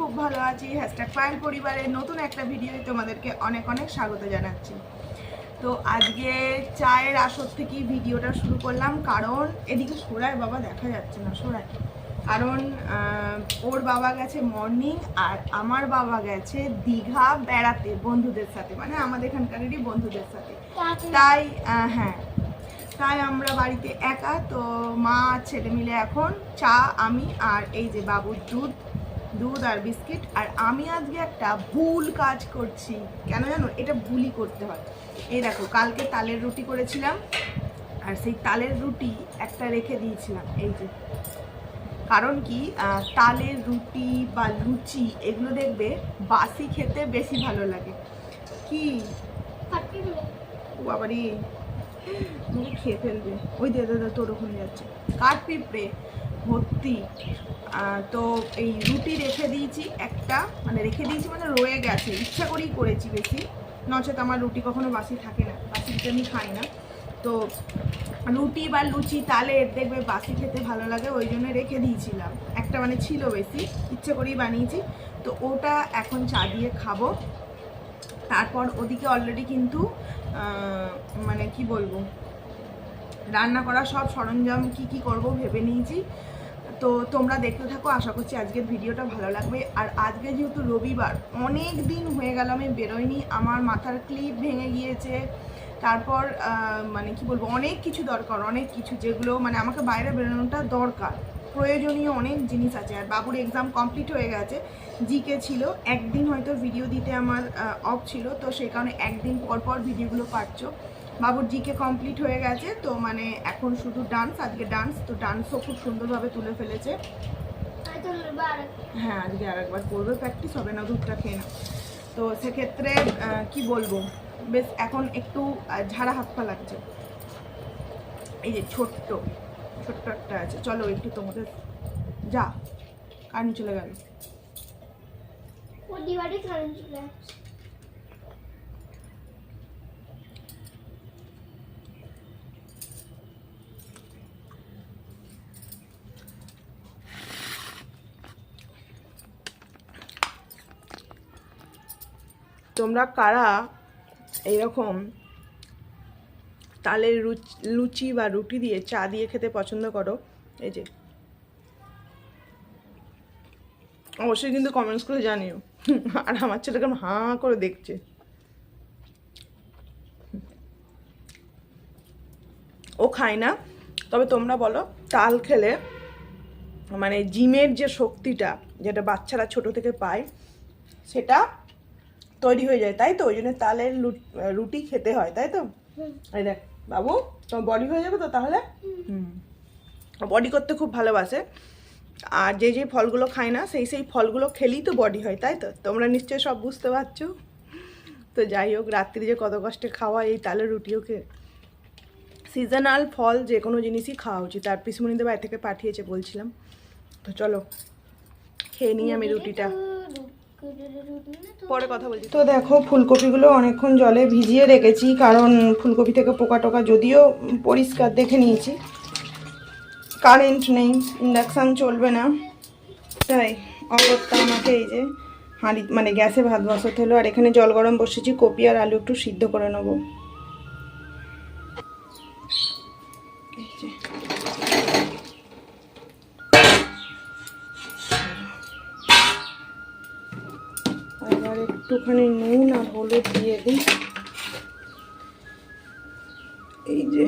খুব ভালো আছি হ্যাশট্যাগ পায়েল পরিবারের নতুন একটা ভিডিওয় তোমাদেরকে অনেক অনেক স্বাগত জানাচ্ছি। তো আজকে চায়ের আসর থেকেই ভিডিওটা শুরু করলাম কারণ এদিকে সোরায় বাবা দেখা যাচ্ছে না সোরায় কারণ ওর বাবা গেছে মর্নিং আর আমার বাবা গেছে দীঘা বেড়াতে বন্ধুদের সাথে মানে আমাদের এখানকারেরই বন্ধুদের সাথে। তাই হ্যাঁ তাই আমরা বাড়িতে একা তো মা ছেলে মিলে এখন চা আমি আর এই যে বাবুর দুধ দুধ আর বিস্কিট। আর আমি আজকে একটা ভুল কাজ করছি। কেন জানো? এটা ভুলই করতে হয়। এই দেখো, কালকে তালের রুটি করেছিলাম, আর সেই তালের রুটি একটা রেখে দিয়েছিলাম। এই যে। কারণ কি? তালের রুটি বা লুচি, এগুলো দেখবে বাসি খেতে বেশি ভালো লাগে। কি? বাবারি। খেয়ে ফেলবে। ওই দে তোর ওখানে যাচ্ছে। কাঠ পিঁপড়ে? ভর্তি। তো এই রুটি রেখে দিয়েছি একটা মানে রেখে দিয়েছি মানে রয়ে গেছে। ইচ্ছা করেই করেছি বেশি। নচেত আমার রুটি কখনো বাসি থাকে না, বাসি আমি খাই না। তো রুটি বা লুচি তালের দেখবে বাসি খেতে ভালো লাগে, ওই জন্য রেখে দিয়েছিলাম। একটা মানে ছিল বেশি, ইচ্ছে করেই বানিয়েছি। তো ওটা এখন চা দিয়ে খাব। তারপর ওদিকে অলরেডি কিন্তু মানে কি বলব? রান্না করা সব সরঞ্জাম কি কি করব ভেবে নিয়েছি। তো তোমরা দেখতে থাকো, আশা করছি আজকের ভিডিওটা ভালো লাগবে। আর আজকে যেহেতু রবিবার, অনেক দিন হয়ে গেল আমি বেরোইনি, আমার মাথার ক্লিপ ভেঙে গিয়েছে। তারপর মানে কি বলব, অনেক কিছু দরকার, অনেক কিছু যেগুলো মানে আমাকে বাইরে বেরোনোটা দরকার। প্রয়োজনীয় অনেক জিনিস আছে। আর বাবুর এক্সাম কমপ্লিট হয়ে গেছে জিকে ছিল, একদিন হয়তো ভিডিও দিতে আমার অফ ছিল, তো সেই কারণে একদিন পর পর ভিডিওগুলো পাচ্ছ। বাবুর জিকে কমপ্লিট হয়ে গেছে, তো মানে এখন শুধু ডান্স আজকে ডান্স তো ডান্সও খুব সুন্দরভাবে তুলে ফেলেছে। হ্যাঁ আজকে আর একবার করবে প্র্যাকটিস হবে না, দুধটা খেয়ে না তো সেক্ষেত্রে কি বলব? বেশ, এখন একটু ঝাড়া হাত পা লাগছে। এই যে ছোট্ট ছোট্ট একটা আছে। চলো, একটু তোমাদের, যা কারেন্ট চলে গেল। তোমরা কারা? এইরকম তালের লুচি বা রুটি দিয়ে চা দিয়ে খেতে পছন্দ করো। এই যে। অবশ্যই কিন্তু কমেন্টস করে জানিও। আর আমার ছেলেকে হাঁ করে দেখছে। ও খায় না। তবে তোমরা বলো, তাল খেলে মানে জিমের যে শক্তিটা যেটা বাচ্চারা ছোট থেকে পায়, সেটা তৈরি হয়ে যায় তাই তো? ওই জন্য তালের রুটি খেতে হয় তাই তো? এই দেখ বাবু তোমার বডি হয়ে যাবে তো তাহলে? হুম। বডি করতে খুব ভালোবাসে। আর যে যে ফলগুলো খায় না সেই সেই ফলগুলো খেলেই তো বডি হয় তাই তো? তোমরা নিশ্চয়ই সব বুঝতে পারছ? তো যাই হোক রাত্রি যে কত কষ্টে খাওয়া এই তালের রুটি ওকে। সিজনাল ফল যে কোনো জিনিসই খাওয়া উচিত। আর পিসমণিদের বাড়ি থেকে পাঠিয়েছে বলছিলাম। তো চলো খেয়ে নিই আমি রুটিটা। পরে কথা বলছি। তো দেখো, ফুলকপিগুলো অনেকক্ষণ জলে ভিজিয়ে রেখেছি, কারণ ফুলকপি থেকে পোকা টোকা যদিও পরিষ্কার দেখে নিয়েছি। কারেন্ট নেই ইন্ডাকশান চলবে না। তাই অগত্যা আমাকে এই যে হাঁড়ি মানে গ্যাসে ভাত বসাতে হলো, আর এখানে জল গরম বসেছি, কপি আর আলু একটু সিদ্ধ করে নেব। একটুখানি নুন আর হলুদ দিয়ে দিই। এই যে।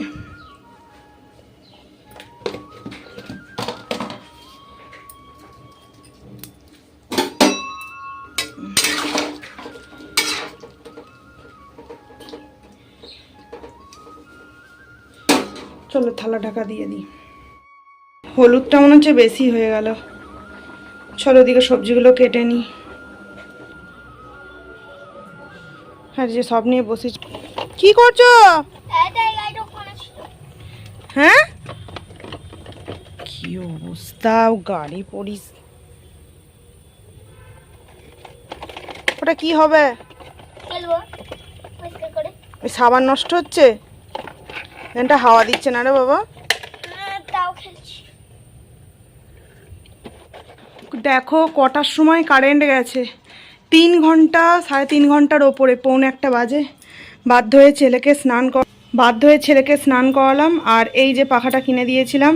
চলো থালা ঢাকা দিয়ে দিই। হলুদটা মনে হচ্ছে বেশি হয়ে গেল। চলো দিকে সবজিগুলো কেটে নিই। যে সব নিয়ে বসেছি। কি করছ? হ্যাঁ? কি অবস্থা? গাড়ি পড়িস। ওটা কি হবে? ওই সাবান নষ্ট হচ্ছে? ফ্যানটা হাওয়া দিচ্ছে না রে বাবা। দেখো, কটার সময় কারেন্ট গেছে। তিন ঘণ্টা, সাড়ে তিন ঘণ্টার ওপরে, পৌনে একটা বাজে। বাধ্য হয়ে ছেলেকে স্নান কর বাধ্য হয়ে ছেলেকে স্নান করালাম, আর এই যে পাখাটা কিনে দিয়েছিলাম,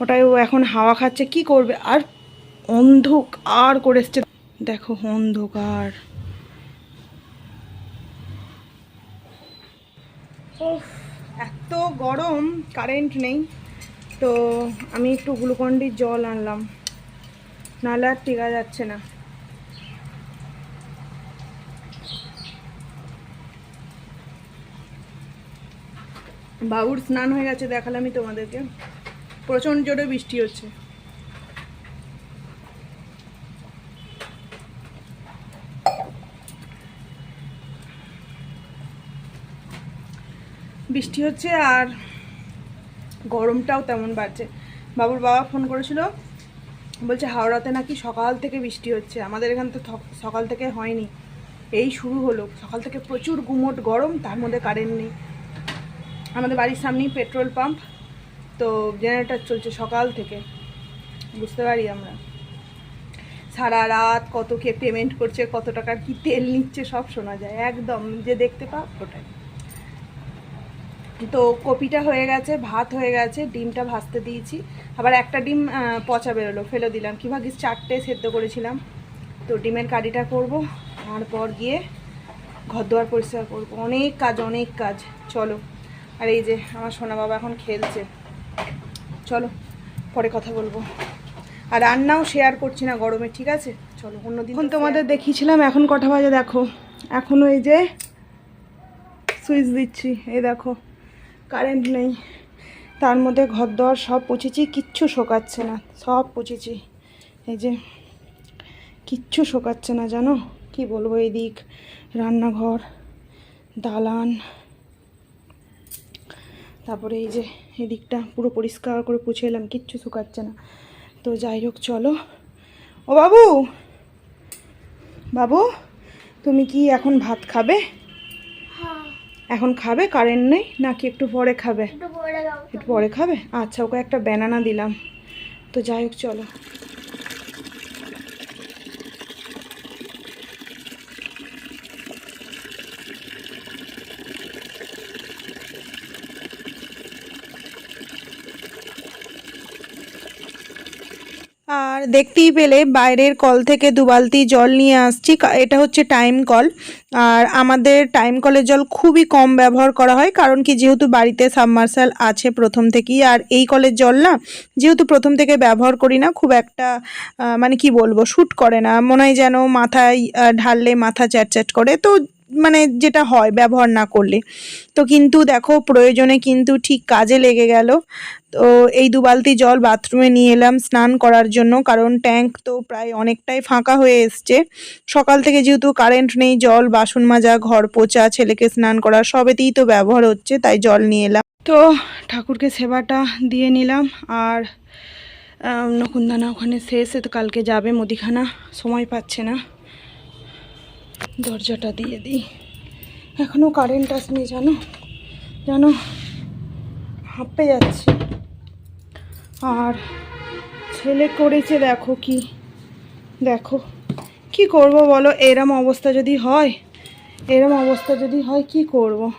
ওটাই ও এখন হাওয়া খাচ্ছে, কি করবে? আর অন্ধকার করে এসছে। দেখো অন্ধকার। এত গরম, কারেন্ট নেই। তো আমি একটু গ্লুকন্ডির জল আনলাম, নাহলে আর টিকা যাচ্ছে না। বাবুর স্নান হয়ে গেছে, দেখালামই তোমাদেরকে। প্রচণ্ড জোরে বৃষ্টি হচ্ছে। বৃষ্টি হচ্ছে আর গরমটাও তেমন বাড়ছে। বাবুর বাবা ফোন করেছিল, বলছে, হাওড়াতে নাকি সকাল থেকে বৃষ্টি হচ্ছে। আমাদের এখান তো সকাল থেকে হয়নি। এই শুরু হলো। সকাল থেকে প্রচুর গুমোট গরম, তার মধ্যে কারেন্ট নেই। আমাদের বাড়ির সামনেই পেট্রোল পাম্প, তো জেনারেটর চলছে সকাল থেকে। বুঝতে পারি আমরা। সারা রাত কত কে পেমেন্ট করছে, কত টাকার কি তেল নিচ্ছে, সব শোনা যায়। একদম যে দেখতে পাও, ওটাই। তো কপিটা হয়ে গেছে, ভাত হয়ে গেছে, ডিমটা ভাজতে দিয়েছি। আবার একটা ডিম পচা বেরোলো, ফেলে দিলাম। কি ভাগিস চারটে সেদ্ধ করেছিলাম। তো ডিমের কারিটা করব, তারপর গিয়ে ঘর দুয়ার পরিষ্কার করব। অনেক কাজ অনেক কাজ। চলো। আর এই যে আমার সোনা বাবা এখন খেলছে। চলো পরে কথা বলব। আর রান্নাও শেয়ার করছি না গরমে ঠিক আছে? চলো অন্যদিন তোমাদের দেখিয়েছিলাম এখন কটা বাজে দেখো। এখনও এই যে সুইচ দিচ্ছি। এই দেখো কারেন্ট নেই। তার মধ্যে ঘর দর সব পুছেছি কিচ্ছু শোকাচ্ছে না সব পুছেছি এই যে কিচ্ছু শোকাচ্ছে না জানো? কি বলব এদিক রান্নাঘর দালান। তারপরে এই যে এদিকটা পুরো পরিষ্কার করে পুছে এলাম কিচ্ছু শুকাচ্ছে না। তো যাই হোক চলো। ও বাবু! বাবু তুমি কি এখন ভাত খাবে? এখন খাবে? কারেন্ট নেই? নাকি একটু পরে খাবে? একটু পরে খাবে। আচ্ছা ওকে একটা ব্যানানা দিলাম। তো যাই হোক চলো। দেখতেই পেলে বাইরের কল থেকে দু বালতি জল নিয়ে আসছি। এটা হচ্ছে টাইম কল আর আমাদের টাইম কলের জল খুবই কম ব্যবহার করা হয়, কারণ কি যেহেতু বাড়িতে সাবমার্সাল আছে প্রথম থেকেই, আর এই কলের জল না যেহেতু প্রথম থেকে ব্যবহার করি না, খুব একটা মানে কি বলব শ্যুট করে না। মনে হয় যেন মাথায় ঢাললে মাথা চ্যাট চ্যাট করে। তো মানে যেটা হয় ব্যবহার না করলে। তো কিন্তু দেখো প্রয়োজনে কিন্তু ঠিক কাজে লেগে গেল। তো এই দু বালতি জল বাথরুমে নিয়ে এলাম স্নান করার জন্য, কারণ ট্যাঙ্ক তো প্রায় অনেকটাই ফাঁকা হয়ে এসছে। সকাল থেকে যেহেতু কারেন্ট নেই, জল, বাসন মাজা, ঘর পোছা, ছেলেকে স্নান করা সবেতেই তো ব্যবহার হচ্ছে, তাই জল নিয়ে এলাম। তো ঠাকুরকে সেবাটা দিয়ে নিলাম, আর নকুনদানা ওখানে শেষ তো কালকে যাবে, মুদিখানা, সময় পাচ্ছে না। দরজাটা দিয়ে দিই। এখনও কারেন্ট আসেনি, জানো? জানো? হাঁপে যাচ্ছে। আর ছেলে করেছে, দেখো কি। দেখো, কি করব বলো? এরম অবস্থা যদি হয়, এরম অবস্থা যদি হয়, কি করব?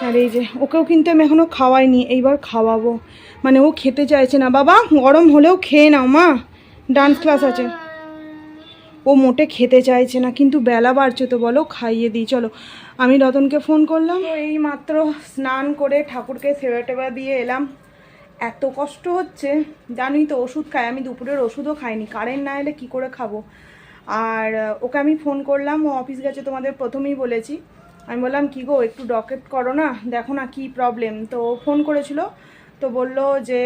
আর এই যে, ওকেও কিন্তু আমি এখনও খাওয়াইনি, এইবার খাওয়াবো। মানে ও খেতে চাইছে না। বাবা, গরম হলেও খেয়ে নাও, মা। ডান্স ক্লাস আছে। ও মোটে খেতে চাইছে না, কিন্তু বেলা বাড়ছে তো বলো, খাইয়ে দিই, চলো। আমি রতনকে ফোন করলাম। এই মাত্র স্নান করে ঠাকুরকে সেবা টেবা দিয়ে এলাম। এত কষ্ট হচ্ছে জানি তো, ওষুধ খাই। আমি দুপুরের ওষুধও খাইনি কারেন্ট না এলে কী করে খাব? আর ওকে আমি ফোন করলাম, ও অফিস গেছে তোমাদের প্রথমেই বলেছি। আমি বললাম, কি গো, একটু ডকেট করো না, দেখো না কী প্রবলেম তো ফোন করেছিল তো বলল যে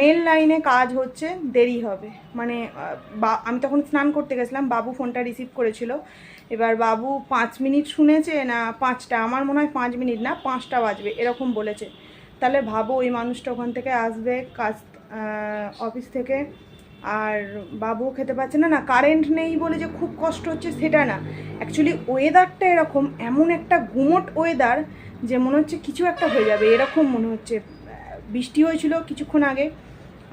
মেল লাইনে কাজ হচ্ছে, দেরি হবে। মানে বা, আমি তখন স্নান করতে গেছিলাম, বাবু ফোনটা রিসিভ করেছিল। এবার বাবু পাঁচ মিনিট শুনেছে না পাঁচটা? আমার মনে হয় পাঁচ মিনিট না, পাঁচটা বাজবে, এরকম বলেছে। তাহলে ভাবো ওই মানুষটা ওখান থেকে আসবে, কাজ অফিস থেকে। আর বাবুও খেতে পাচ্ছে না না কারেন্ট নেই বলে যে খুব কষ্ট হচ্ছে সেটা না। অ্যাকচুয়ালি ওয়েদারটা এরকম, এমন একটা গুমোট ওয়েদার যে মনে হচ্ছে কিছু একটা হয়ে যাবে, এরকম মনে হচ্ছে। বৃষ্টি হয়েছিল কিছুক্ষণ আগে।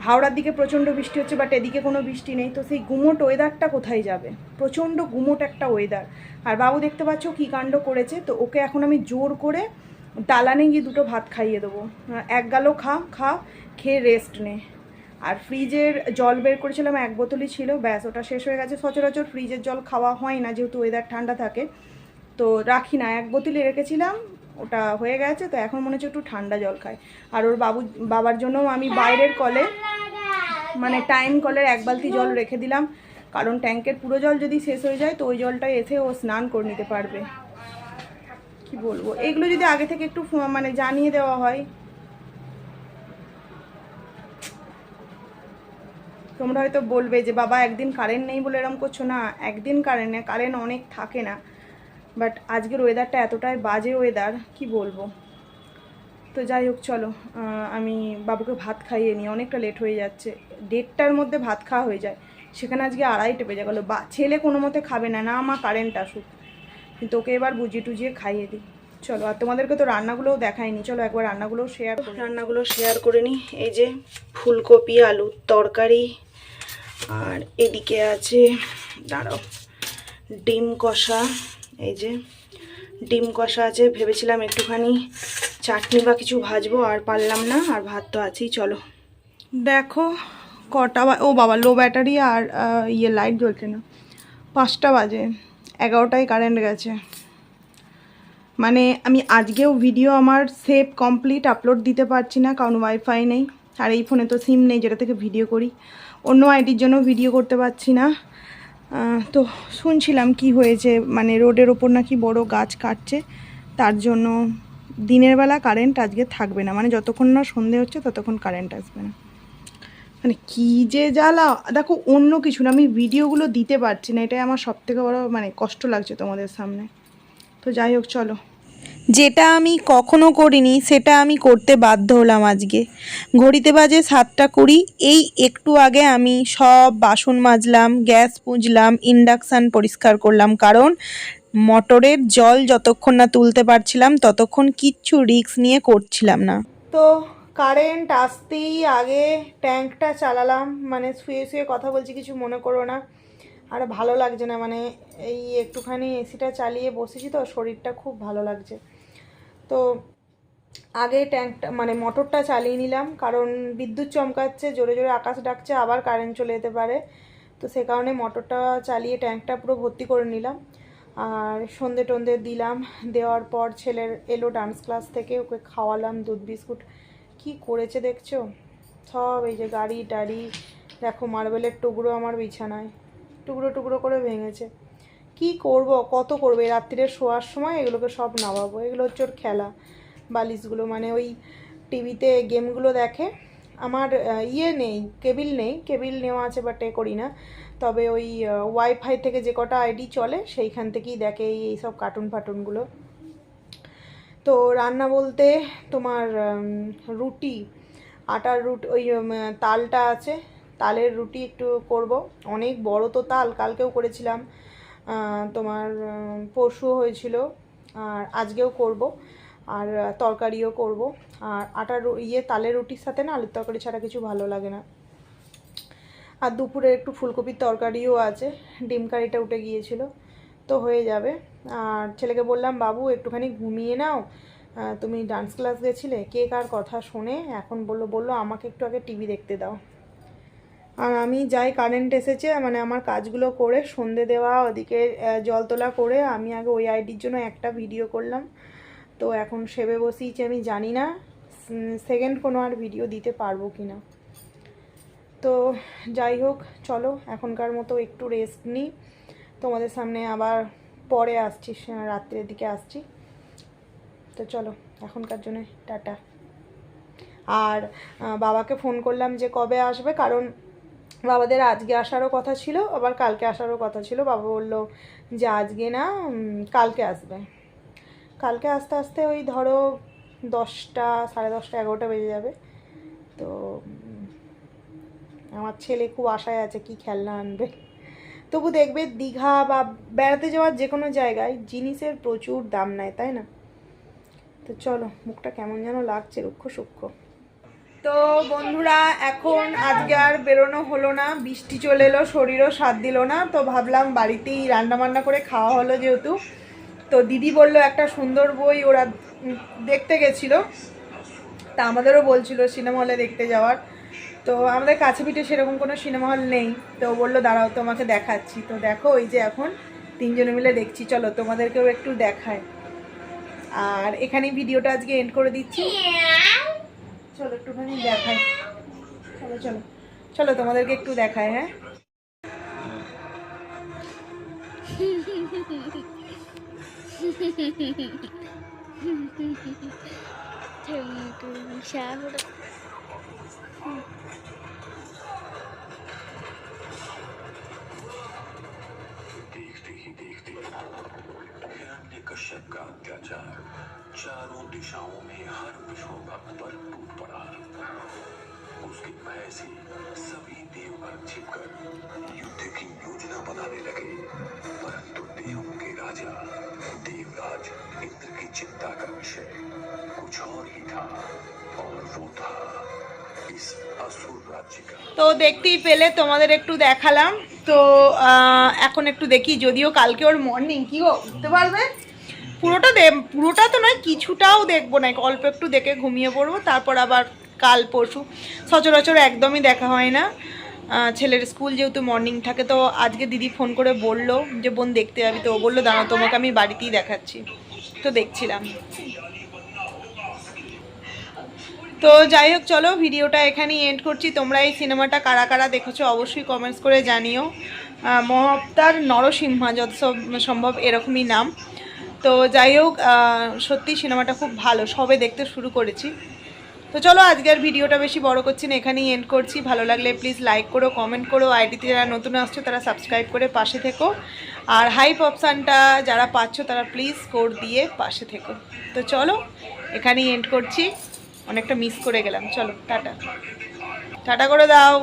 হাওড়ার দিকে প্রচণ্ড বৃষ্টি হচ্ছে বাট এদিকে কোনো বৃষ্টি নেই। তো সেই গুমোট ওয়েদারটা কোথায় যাবে? প্রচণ্ড গুমোট একটা ওয়েদার আর বাবু দেখতে পাচ্ছ কী কাণ্ড করেছে? তো ওকে এখন আমি জোর করে দালানে গিয়ে দুটো ভাত খাইয়ে দেবো। এক গালো খা খা, খেয়ে রেস্ট নে। আর ফ্রিজের জল বের করেছিলাম, এক বোতলই ছিল। ব্যাস, ওটা শেষ হয়ে গেছে। সচরাচর ফ্রিজের জল খাওয়া হয় না, যেহেতু ওয়েদার ঠান্ডা থাকে। তো রাখি না, এক বোতলই রেখেছিলাম। ওটা হয়ে গেছে, তো এখন মনে হচ্ছে একটু ঠান্ডা জল খায়। আর ওর বাবু, বাবার জন্যও আমি বাইরের কলে মানে টাইম কলের এক বালতি জল রেখে দিলাম, কারণ ট্যাঙ্কের পুরো জল যদি শেষ হয়ে যায়, তো ওই জলটা এসে ও স্নান করে নিতে পারবে। কি বলব? এগুলো যদি আগে থেকে একটু মানে জানিয়ে দেওয়া হয়। তোমরা হয়তো বলবে যে, বাবা, একদিন কারেন্ট নেই বলে এরম করছ না। একদিন কারেন্ট কারেন্ট অনেক থাকে না। বাট আজকের ওয়েদারটা এতটাই বাজে ওয়েদার কি বলব? তো যাই হোক, চলো আমি বাবুকে ভাত খাইয়ে নিই, অনেকটা লেট হয়ে যাচ্ছে। দেড়টার মধ্যে ভাত খাওয়া হয়ে যায়। সেখানে আজকে আড়াইটে বেজে গেলো বা, ছেলে কোনো মতে খাবে না না আমার কারেন্ট আসুক। কিন্তু ওকে এবার বুঝিয়ে টুজিয়ে খাইয়ে দিই। চলো, আর তোমাদেরকে তো রান্নাগুলোও দেখাইনি, চলো একবার রান্নাগুলোও শেয়ার রান্নাগুলো শেয়ার করে নিই। এই যে ফুলকপি, আলুর তরকারি, আর এদিকে আছে, দাঁড়াও, ডিম কষা। এই যে ডিম কষা আছে, ভেবেছিলাম একটুখানি চাটনি বা কিছু ভাজবো, আর পারলাম না, আর ভাত তো আছেই, চলো। দেখো, কটা ও বাবা লো ব্যাটারি আর ইয়ে লাইট জ্বলছে না। পাঁচটা বাজে, এগারোটায় কারেন্ট গেছে। মানে আমি আজকেও ভিডিও আমার সেভ কমপ্লিট আপলোড দিতে পারছি না, কারণ ওয়াইফাই নেই। আর এই ফোনে তো সিম নেই, যেটা থেকে ভিডিও করি। অন্য আইডির জন্য ভিডিও করতে পারছি না। তো শুনছিলাম কি হয়েছে মানে রোডের ওপর নাকি বড় গাছ কাটছে, তার জন্য দিনের বেলা কারেন্ট আজকে থাকবে না মানে যতক্ষণ না সন্ধে হচ্ছে ততক্ষণ কারেন্ট আসবে না। মানে কী যে জ্বালা, দেখো অন্য কিছু না, আমি ভিডিওগুলো দিতে পারছি না, এটাই আমার সবথেকে বড় মানে কষ্ট লাগছে তোমাদের সামনে। তো যাই হোক, চলো। যেটা আমি কখনো করিনি, সেটা আমি করতে বাধ্য হলাম আজকে। ঘড়িতে বাজে সাতটা কুড়ি, এই একটু আগে আমি সব বাসন মাজলাম, গ্যাস পুঁজলাম, ইন্ডাকশান পরিষ্কার করলাম, কারণ মোটরের জল যতক্ষণ না তুলতে পারছিলাম, ততক্ষণ কিচ্ছু রিস্ক নিয়ে করছিলাম না। তো কারেন্ট আসতেই আগে ট্যাঙ্কটা চালালাম মানে শুয়ে শুয়ে কথা বলছি, কিছু মনে করো না। আর ভালো লাগছে না মানে এই একটুখানি এসিটা চালিয়ে বসেছি তো, শরীরটা খুব ভালো লাগছে। তো আগে ট্যাঙ্কটা মানে মোটরটা চালিয়ে নিলাম, কারণ বিদ্যুৎ চমকাচ্ছে, জোরে জোরে আকাশ ডাকছে, আবার কারেন্ট চলে যেতে পারে। তো সে কারণে মোটরটা চালিয়ে ট্যাঙ্কটা পুরো ভর্তি করে নিলাম। আর সন্ধে টন্ধে দিলাম, দেওয়ার পর ছেলের এলো ডান্স ক্লাস থেকে, ওকে খাওয়ালাম দুধ, বিস্কুট। কি করেছে দেখছ? সব এই যে গাড়ি টাড়ি, দেখো মার্বেলের টুকরো আমার বিছানায়। টুকরো টুকরো করে ভেঙেছে। কি করব, কত করবে? রাত্রিরে শোয়ার সময় এগুলোকে সব নামাবো। এগুলো হচ্ছে ওর খেলা। বালিশগুলো মানে ওই টিভিতে গেমগুলো দেখে। আমার ইয়ে নেই, কেবিল নেই। কেবিল নেওয়া আছে বাট এ করি না। তবে ওই ওয়াইফাই থেকে যে কটা আইডি চলে, সেইখান থেকেই দেখে এই সব কার্টুন ফাটুনগুলো। তো রান্না বলতে তোমার রুটি। আটার রুটি, ওই তালটা আছে। তালের রুটি একটু করব। অনেক বড় তো তাল, কালকেও করেছিলাম। তোমার পরশুও হয়েছিল, আর আজকেও করব, আর তরকারিও করব, আর আটার ইয়ে তালের রুটির সাথে না আলুর তরকারি ছাড়া কিছু ভালো লাগে না। আর দুপুরে একটু ফুলকপির তরকারিও আছে, ডিম কারিটা উঠে গিয়েছিল, তো হয়ে যাবে। আর ছেলেকে বললাম, বাবু, একটুখানি ঘুমিয়ে নাও তুমি ডান্স ক্লাস গেছিলে, কে কার কথা শোনে? এখন বলল বলল, আমাকে একটু আগে টিভি দেখতে দাও। আর আমি যাই কারেন্ট এসেছে মানে আমার কাজগুলো করে সন্ধে দেওয়া, ওদিকে জল তোলা করে আমি আগে ওই আইডির জন্য একটা ভিডিও করলাম। তো এখন সেবে বসিয়েছি, আমি জানি না সেকেন্ড কোনো আর ভিডিও দিতে পারব কি না তো যাই হোক, চলো, এখনকার মতো একটু রেস্ট নিই। তোমাদের সামনে আবার পরে আসছি রাত্রের দিকে আসছি। তো চলো, এখনকার জন্য টাটা। আর বাবাকে ফোন করলাম যে কবে আসবে, কারণ বাবাদের আজকে আসারও কথা ছিল, আবার কালকে আসারও কথা ছিল। বাবা বলল যে আজকে না কালকে আসবে। কালকে আস্তে আস্তে ওই ধরো দশটা, সাড়ে দশটা, এগারোটা বেজে যাবে। তো আমার ছেলে খুব আশায় আছে কি খেলনা আনবে। তবু দেখবে দীঘা বা বেড়াতে যাওয়ার যে কোনো জায়গায় জিনিসের প্রচুর দাম নেয়, তাই না? তো চলো, মুখটা কেমন যেন লাগছে, রুক্ষ সূক্ষ্ম। তো বন্ধুরা, এখন আজকে আর বেরোনো হলো না। বৃষ্টি চলে এলো, শরীরও সাথ দিল না। তো ভাবলাম বাড়িতেই রান্না বান্না করে খাওয়া হলো যেহেতু। তো দিদি বলল, একটা সুন্দর বই ওরা দেখতে গেছিল। তা আমাদেরও বলছিল, সিনেমা হলে দেখতে যাওয়ার। তো আমাদের কাছে পিঠে সেরকম কোনো সিনেমা হল নেই। তো বলল, দাঁড়াও, তোমাকে দেখাচ্ছি। তো দেখো, ওই যে এখন তিনজনে মিলে দেখছি। চলো, তোমাদেরকেও একটু দেখায়। আর এখানেই ভিডিওটা আজকে এন্ড করে দিচ্ছি। চলো একটুখানি দেখাই চলো চলো চলো তোমাদেরকে একটু দেখায় হ্যাঁ देखते ही देखते हिरण्य कश्यप का अत्याचार चारों दिशाओं में हर विष्णु भक्त पर टूट पड़ा उसके भय से सभी देवगण छिपकर युद्ध की योजना बनाने लगे परंतु देवों के राजा देवराज इंद्र की चिंता का विषय कुछ और ही था और वो था इस असुर राज्य का তো দেখতেই পেলে তোমাদের একটু দেখালাম তো আহ, এখন একটু দেখি যদিও কালকে ওর মর্নিং কি গো বুঝতে পারবে পুরোটা দে পুরোটা তো নয় কিছুটাও দেখব না। অল্প একটু দেখে ঘুমিয়ে পড়ব তারপর আবার কাল পরশু। সচরাচর একদমই দেখা হয় না। ছেলের স্কুল যেহেতু মর্নিং থাকে তো আজকে দিদি ফোন করে বলল যে বোন দেখতে যাবি তো? ও বলল দাঁড়াও তোমাকে আমি বাড়িতেই দেখাচ্ছি। তো দেখছিলাম। তো যাই হোক চলো ভিডিওটা এখানেই এন্ড করছি। তোমরা এই সিনেমাটা কারা কারা দেখেছ অবশ্যই কমেন্টস করে জানিও। আহ, মহাবতার নরসিংহা যত সম্ভব এরকমই নাম। তো যাই হোক সত্যি সিনেমাটা খুব ভালো, সবে দেখতে শুরু করেছি। তো চলো, আজকের ভিডিওটা বেশি বড় করছি না, এখানেই এন্ড করছি। ভালো লাগলে প্লিজ লাইক করো কমেন্ট করো আইডিতে যারা নতুন আসছো তারা সাবস্ক্রাইব করে পাশে থেকো। আর হাইপ অপশানটা যারা পাচ্ছ তারা প্লিজ কোড দিয়ে পাশে থেকো। তো চলো, এখানেই এন্ড করছি। অনেকটা মিস করে গেলাম। চলো, টাটা। টাটা করে দাও।